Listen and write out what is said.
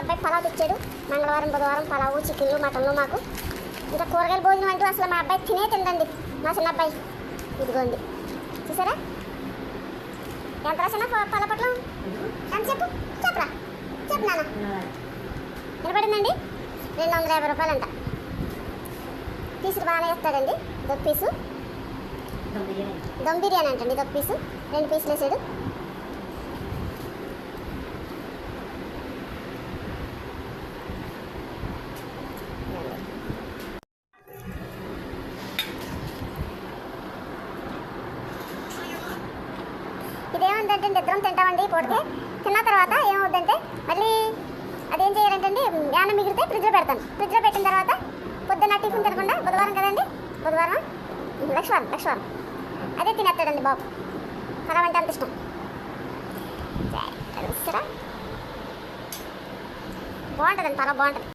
అబ్బాయి పలావ్ తెచ్చాడు. మంగళవారం బుధవారం పలావు చికెన్లు మటన్లు మాకు. ఇంకా కూరగాయల భోజనం అంటూ అసలు మా అబ్బాయి తినే తిందండి. మా చిన్న అబ్బాయి. ఇదిగోండి. చూసారా? ఎంత రాసిన పలపట్లం? చెప్పు? చెప్పరా? చెప్పు నాన్న. నిలబడిందండి? రెండు వందల యాభై రూపాయలు అంట పీసులు బాగానే వేస్తాడండి. ఇదొక పీసు. దమ్ బిర్యానీ అంటండి. ఇదొక పీసు. రెండు పీసులు వేసాడు. ఇదేముందంటే నిద్రం తింటామండి పోతే తిన్న తర్వాత ఏమవుద్దంటే మళ్ళీ అదేం చేయాలంటే యానం మిగిలితే ఫ్రిడ్జ్లో పెడతాను. ఫ్రిడ్జ్లో పెట్టిన తర్వాత పొద్దున్న టిఫిన్ తినకుండా బుధవారం కదండి బుధవారం లక్ష్వారం లక్ష్వారం అదే తినేస్తాడండి బాబు. అలా అంటే అంత ఇష్టం. బాగుంటుందండి పర్వ బాగుంటుంది.